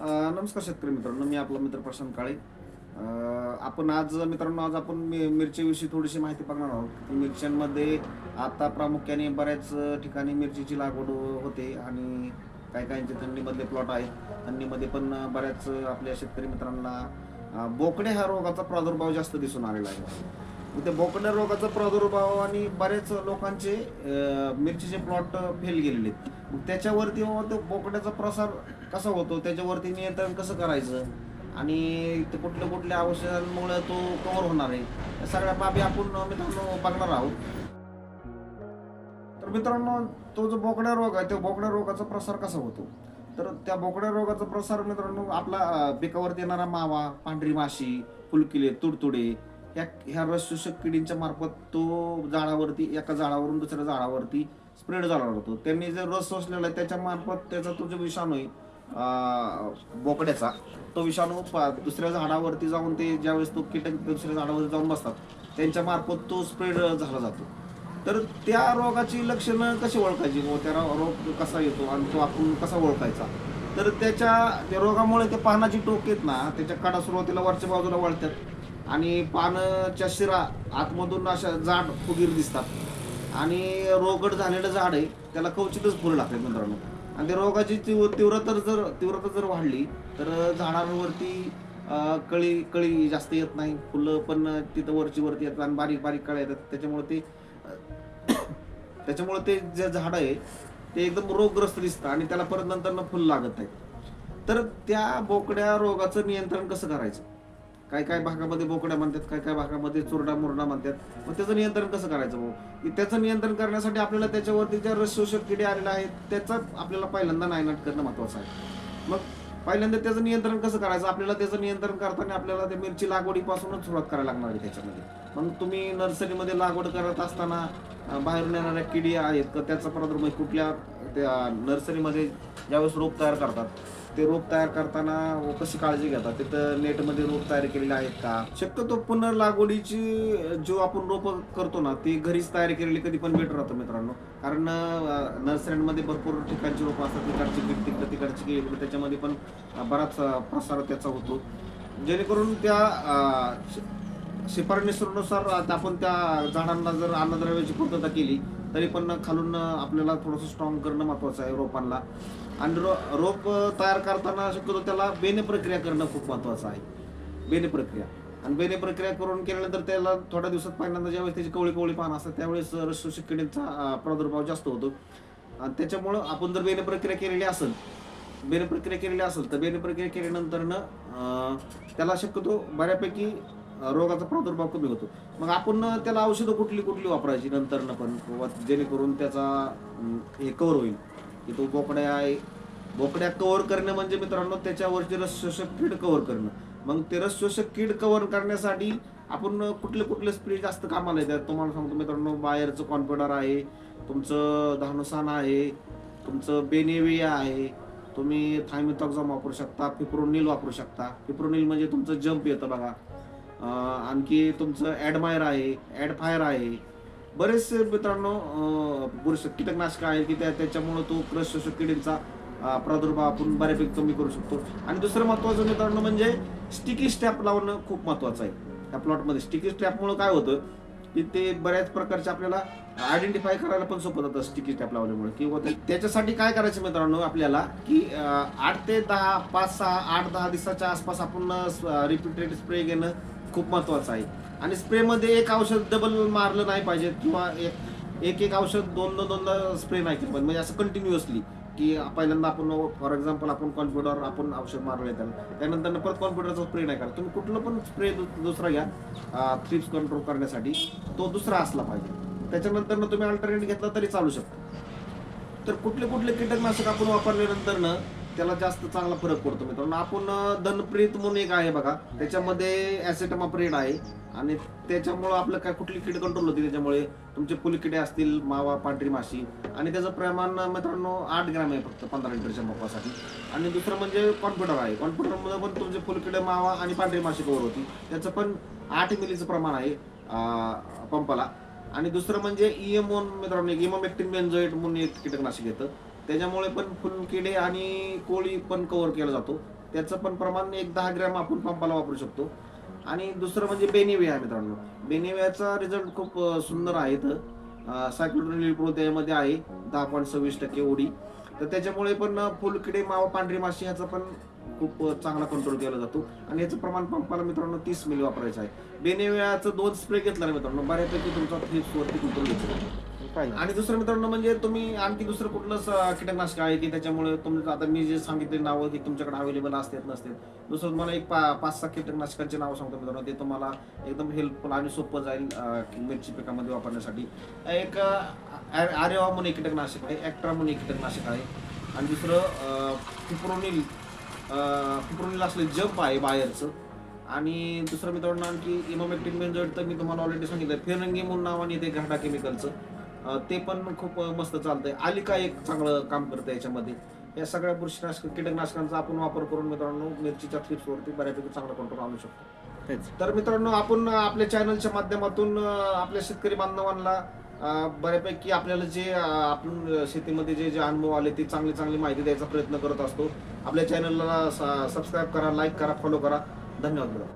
नमस्कार शेतकरी मित्रांनो मी आपला मित्र प्रशांत काळे. आपण आज मित्रांनो आज आपण मि- मिरचीविषयी थोडीशी माहिती बघणार आहोत. मिरच्यांमध्ये आता प्रामुख्याने बऱ्याच ठिकाणी मिरचीची लागवड होते आणि काही काहींचे थंडीमधले प्लॉट आहेत. थंडीमध्ये पण बऱ्याच आपल्या शेतकरी मित्रांना बोकडे हा रोगाचा प्रादुर्भाव जास्त दिसून आलेला आहे. त्या बोकड्या रोगाचा प्रादुर्भाव आणि बरेच लोकांचे मिरचीचे प्लॉट फेल गेलेले आहेत. मग त्याच्यावरती बाबा तो बोकड्याचा प्रसार कसा होतो? त्याच्यावरती नियंत्रण कसं करायचं? आणि ते कुठल्या कुठल्या औषधांमुळे तो कव्हर होणार आहे? या सगळ्या बाबी आपण मित्रांनो बघणार आहोत. तर मित्रांनो तो जो बोकड्या रोग आहे त्या बोकड्या रोगाचा प्रसार कसा होतो? तर त्या बोकड्या रोगाचा प्रसार मित्रांनो आपला पिकावर पिकावरती येणारा मावा पांढरी माशी फुलकिले तुडतुडे ह्या ह्या रसशोषक किडींच्या मार्फत तो झाडावरती एका झाडावरून दुसऱ्या झाडावरती स्प्रेड झाला होतो. त्यांनी जे रस शोषलेला आहे त्याच्या मार्फत त्याचा तो जो विषाणू आहे बोकड्याचा तो विषाणू दुसऱ्या झाडावरती जाऊन ते ज्यावेळेस तो कीटक दुसऱ्या झाडावरती जाऊन बसतात त्यांच्या मार्फत तो स्प्रेड झाला जातो. तर त्या रोगाची लक्षणं कशी ओळखायची? व त्या रोग कसा येतो आणि तो आपण कसा ओळखायचा? तर त्याच्या त्या रोगामुळे ते पानाची टोक येत ना त्याच्या कडा सुरुवातीला वरच्या बाजूला वळतात. आणि पानाच्या शिरा आतमधून अशा जाड फुगीर दिसतात. आणि रोगट झालेलं झाड आहे त्याला कवचितच फुलं लागतात मित्रांनो. आणि त्या रोगाची तीव्र तीव्रता जर तीव्रता जर वाढली तर झाडांवरती कळी कळी जास्त येत नाही. फुलं पण तिथं वरची वरती येतात आणि बारीक बारीक कळ्या येतात. त्याच्यामुळे ते त्याच्यामुळे ते जे झाड आहे ते एकदम रोगग्रस्त दिसतं आणि त्याला परत नंतर फुल लागत नाही तर त्या बोकड्या रोगाचं नियंत्रण कसं करायचं? काय काय भागामध्ये बोकड्या म्हणतात काय काय भागामध्ये चुरडा मुरडा म्हणतात. मग त्याचं नियंत्रण कसं करायचं भाऊ? त्याचं नियंत्रण करण्यासाठी आपल्याला त्याच्यावरती ज्या रस शोषक किडे आलेले आहेत त्याचा आपल्याला पहिल्यांदा नायनाट करणं महत्वाचं आहे. मग पहिल्यांदा त्याचं नियंत्रण कसं करायचं? आपल्याला त्याचं नियंत्रण करताना आपल्याला ते मिरची लागवडीपासूनच सुरुवात करायला लागणार आहे त्याच्यामध्ये. मग तुम्ही नर्सरीमध्ये लागवड करत असताना बाहेरून येणाऱ्या किडी आहेत का त्याचा प्रादुर्भाव म्हणजे कुठल्या त्या नर्सरीमध्ये ज्यावेळेस रोप तयार करतात ते रोप तयार करताना कशी काळजी घेतात? तिथं नेटमध्ये रोप तयार केलेले आहेत का? शक्यतो पुनर्लागवडीची जो आपण रोप करतो ना ती घरीच तयार केलेली कधी पण बेटर राहतं मित्रांनो. कारण अं, नर्सऱ्यांमध्ये भरपूर ठिकाणची रोपं असतात तिकडची कीड तिकडं तिकडची कीड इकडे त्याच्यामध्ये पण बराच प्रसार त्याचा होतो. जेणेकरून त्या शिफारशीनुसार आता आपण त्या झाडांना जर अन्नद्रव्याची पूर्तता केली तरी पण खालून आपल्याला थोडंसं स्ट्रॉंग करणं महत्वाचं आहे रोपांना. आणि रो रोप तयार करताना शक्यतो त्याला बेने प्रक्रिया करणं खूप महत्वाचं आहे. बेने प्रक्रिया. आणि बेने प्रक्रिया करून केल्यानंतर त्याला थोड्या दिवसात पहिल्यांदा ज्यावेळेस त्याची कवळी कवळी पानं असतात त्यावेळेस रसशोषक किडींचा प्रादुर्भाव जास्त होतो. आणि त्याच्यामुळं आपण जर बेने प्रक्रिया केलेली असेल बेने प्रक्रिया केलेली असेल तर बेने प्रक्रिया केल्यानंतर त्याला शक्यतो बऱ्यापैकी रोगाचा प्रादुर्भाव कमी होतो. मग आपण त्याला औषधं कुठली कुठली वापरायची नंतर पण? जेणेकरून त्याचा हे कवर होईल. की तो बोकड्या आहे बोकड्या कव्हर करणं म्हणजे मित्रांनो त्याच्यावरची रस शोषक कीड कव्हर करणं. मग ते रस शोषक कीड कव्हर करण्यासाठी आपण कुठले कुठले स्प्रे जास्त कामाला येतात? तुम्हाला सांगतो मित्रांनो बाहेरचं कॉन्फिडर आहे तुमचं धानुसान आहे तुमचं बेनेविया आहे तुम्ही थायमिथॉक्झॉम वापरू शकता पिप्रोनिल वापरू शकता. पिप्रोनिल म्हणजे तुमचं जम्प येतं बघा. आणखी तुमचं ॲडमायर आहे ॲडफायर आहे. बरेचसे मित्रांनो बुरश कीटकनाशक आहेत की त्या त्याच्यामुळं तो क्रश शोषक किडींचा प्रादुर्भाव आपण बऱ्यापैकी कमी करू शकतो. आणि दुसरं महत्वाचं मित्रांनो म्हणजे स्टिकी स्टॅप लावणं खूप महत्वाचं आहे. त्या प्लॉटमध्ये स्टिकी स्टॅपमुळे काय होतं की ते बऱ्याच प्रकारचे आपल्याला आयडेंटिफाय करायला पण सोपं जातं स्टिकी स्टॅप लावल्यामुळे. किंवा ते- त्याच्यासाठी काय करायचं मित्रांनो आपल्याला की आठ ते दहा पाच सहा आठ दहा दिवसाच्या आसपास आपण रिपीटेड स्प्रे घेणं खूप महत्त्वाचं आहे. आणि स्प्रेमध्ये एक औषध डबल मारलं नाही पाहिजे किंवा एक एक एक औषध दोन दोन दोनदा स्प्रे नाही केलं पाहिजे. म्हणजे असं कंटिन्युअसली की पहिल्यांदा आपण फॉर एक्झाम्पल आपण कॉम्प्युटरवर आपण औषध मारलं त्याला. त्यानंतर परत कॉम्प्युटरचा स्प्रे नाही करा तुम्ही कुठलं पण स्प्रे दुसरा घ्या. थ्रिप्स कंट्रोल करण्यासाठी. तो दुसरा असला पाहिजे. त्याच्यानंतर तुम्ही अल्टरनेट घेतला तरी चालू शकता. तर कुठले कुठले कीटकनाशक आपण वापरल्यानंतर ना त्याला जास्त चांगला फरक पडतो मित्रांनो. आपण धनप्रीत म्हणून एक आहे बघा. त्याच्यामध्ये ॲसेटमाप्रीड आहे. आणि त्याच्यामुळं आपलं काय कुठली किड कंट्रोल होती? त्याच्यामुळे तुमचे फुलकिडे असतील मावा पांढरी माशी. आणि त्याचं प्रमाण मित्रांनो आठ ग्रॅम आहे फक्त पंधरा लिटरच्या मोपासाठी. आणि दुसरं म्हणजे कॉन्फ्युटर आहे. कॉन्फ्युटरमध्ये पण तुमचे फुलकिडे मावा आणि पांढरी माशी कवर होती. त्याचं पण आठ मिलीचं प्रमाण आहे पंपाला. आणि दुसरं म्हणजे इएमओन मित्रांनो इमोमेक्टिन बेन्झोएट म्हणून एक कीटकनाशक येतं. त्याच्यामुळे पण फुलकिडे आणि कोळी पण कव्हर केला जातो. त्याचं पण प्रमाण एक दहा ग्रॅम आपण पंपाला वापरू शकतो. आणि दुसरं म्हणजे बेनिवे आहे मित्रांनो. बेनिव्याचा रिझल्ट खूप सुंदर आहे सायक्लोट्रिल प्रो त्यामध्ये आहे. दहा पॉईंट सव्वीस टक्के ओढी तर त्याच्यामुळे पण फुलकिडे मावा पांढरी माशी ह्याचा पण खूप चांगला कंट्रोल केला जातो. आणि याचं प्रमाण पंपाला मित्रांनो तीस मिली वापरायचं आहे. बेनिव्याचं दोन स्प्रे घेतला मित्रांनो. बऱ्यापैकी तुमचा थ्रिप्स कंट्रोल घेतला? पाहिजे. आणि दुसरं मित्रांनो म्हणजे तुम्ही आणखी दुसरं कुठलं कीटकनाशक आहे की त्याच्यामुळे तुमचं आता मी जे सांगितले नावं ती तुमच्याकडे अवेलेबल असतात नसतात. दुसरं तुम्हाला एक पा पाच सहा कीटकनाशकांचे नावं सांगतो मित्रांनो. ते तुम्हाला एकदम हेल्पफुल आणि सोपं जाईल मिरची पिकामध्ये वापरण्यासाठी. एक आर्यवा म्हणून एक कीटकनाशक आहे ॲक्ट्रा म्हणून एक कीटकनाशक आहे. आणि दुसरं फिप्रोनिल फिप्रोनिल असले जंप आहे बाहेरचं. आणि दुसरं मित्रांनो आणखी इमोमेक्टिक बेंजोइड तर मी तुम्हाला ऑलरेडी सांगितलं फिरंगी म्हणून नावाने ते घाटा केमिकलचं ते पण खूप मस्त चालतंय. आलिका एक चांगलं काम करतं याच्यामध्ये? या सगळ्या बुरशीनाशक कीटकनाशकांचा आपण वापर करून मित्रांनो मिरचीच्या फ्लिप्सवरती बऱ्यापैकी चांगला कंट्रोल आणू शकतो. तर मित्रांनो आपण आपल्या चॅनलच्या माध्यमातून आपल्या शेतकरी बांधवांना बऱ्यापैकी आपल्याला जे आपण शेतीमध्ये जे जे अनुभव आले ते चांगली चांगली माहिती द्यायचा प्रयत्न करत असतो. आपल्या चॅनलला सबस्क्राईब करा लाईक करा फॉलो करा. धन्यवाद